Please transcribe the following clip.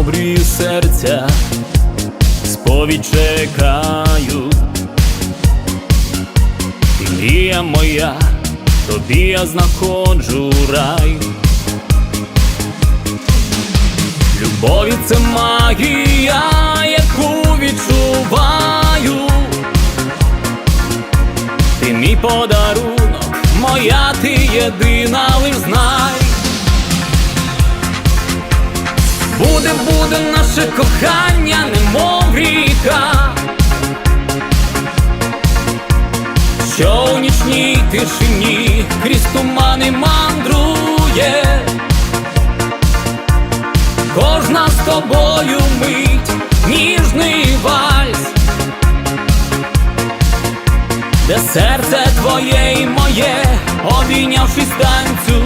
обрію серця, сповідь чекаю. Мрія моя, тобі я знаходжу рай. Любові це магія, яку відчуваю. Ти мій подарунок, моя ти єдина, лиш знай. Буде, буде наше кохання, немов ріка, що у нічній тишині крізь тумани мандрує. Кожна з тобою мить, ніжний вальс, де серце твоє і моє, обійнявшись танцює.